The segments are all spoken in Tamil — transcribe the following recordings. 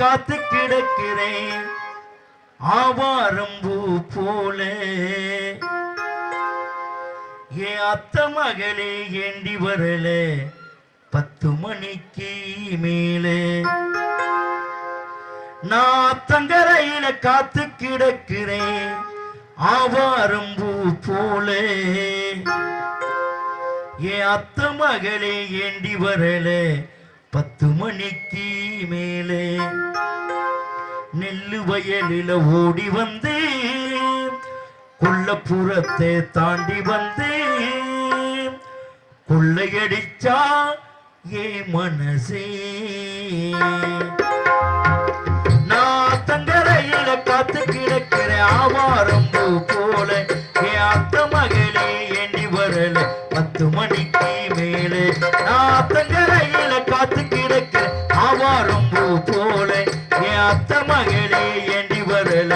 காத்து கிடக்கிறேன். ஆவாரம்பூ போல. என் அத்த மகளே ஏண்டி வரல? பத்து மணிக்கு மேலே. நான் அத்தங்கரையில காத்து கிடக்கிறேன். ஆவாரம்பூ போல. என் அத்த மகளே ஏண்டி வரல? பத்து மணிக்கு மேலே நெல்லு வயலில ஓடி வந்து கொல்லப்புறத்தை தாண்டி வந்து கொள்ளையடிச்சா ஏ மனசே? நான் தங்கரையில காத்து கிடக்கிற ஆவாரம் பூ போல என் அத்த மகளே எண்ணி வரல. பத்து மணிக்கு மேலே நான் தங்கரையில் அத்த மகளே எண்ணி வரல?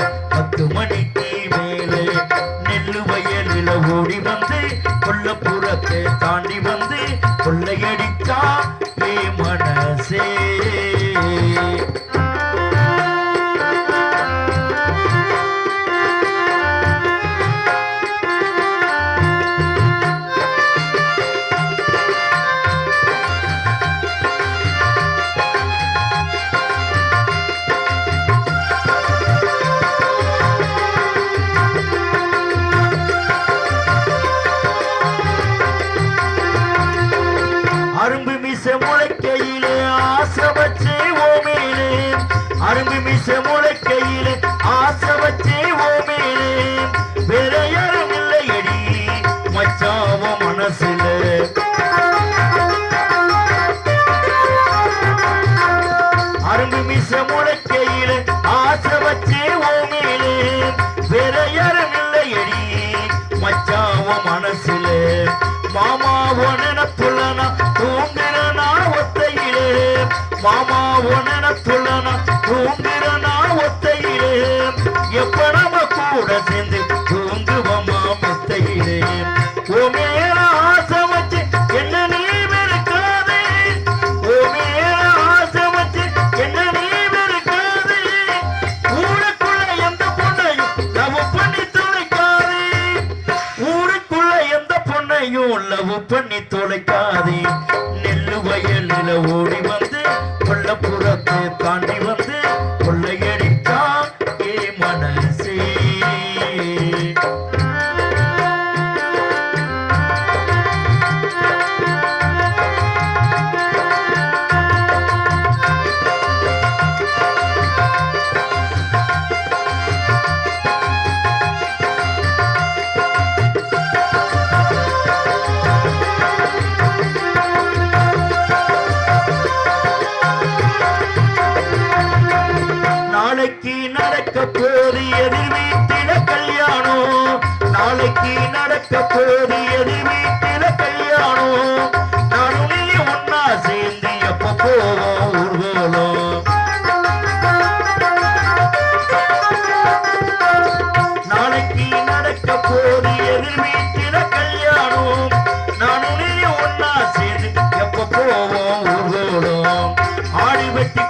மிச முளைக்கையிலே ஆசை வச்சே ஓமேலே அரும்பு மிச முளைக்கையிலே ஆசை வச்சே ஓமேலே வேற யாரும் இல்லையடி மச்சாவ மனசுல. அரும்பு மிச முளைக்கையிலே மாமா நினப்புலனா தூங்குறனா ஒத்தையிலே. எப்ப நம்ம கூட சேர்ந்து தூங்குவோமா மெத்தையிலே ஓ மேல ஆசை வச்சு என்ன நீ வெறுக்காதே. ஓ மேல ஆசை வச்சு என்ன நீ வெறுக்காதே. ஊருக்குள்ள எந்த பொண்ணையும் லவ் பண்ணி துளைக்காதே ஊருக்குள்ள எந்த பொண்ணையும் லவ் பண்ணி தொலைக்காதே நாளைக்கு நடக்க போது எதிர் வீட்டில கல்யாணம். நாளைக்கு நடக்க போது எதிர் வீட்டில கல்யாணம். நானும் நீ ஒன்னா சேர்ந்து எப்ப போவோம் ஊர்வலம். நாளைக்கு நடக்க போது எதிர் வீட்டில கல்யாணம். நானும் நீ ஒன்னா சேர்ந்து எப்ப போவோம் ஊர்வலம். ஆடி வெட்டி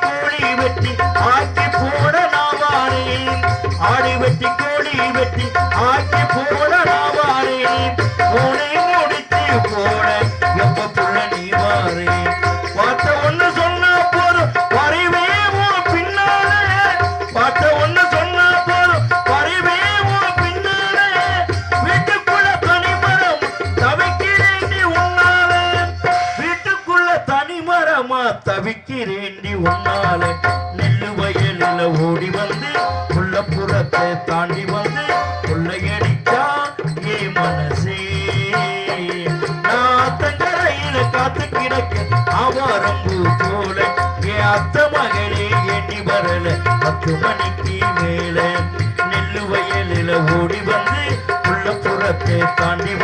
தவிக்கிறேண்டி உன்னால. நெல்லு வயலில் ஓடி வந்து புறத்தை தாண்டி வந்து கொள்ளையடிச்சா ஏ மனசே. நான் தங்கரையில காத்து கிடக்க ஆவாரம்பூ போல. ஏ அத்த மகளே எண்ணி வரல பத்து மணிக்கு மேல. நெல்லு வயலில் ஓடி வந்து புறத்தை தாண்டி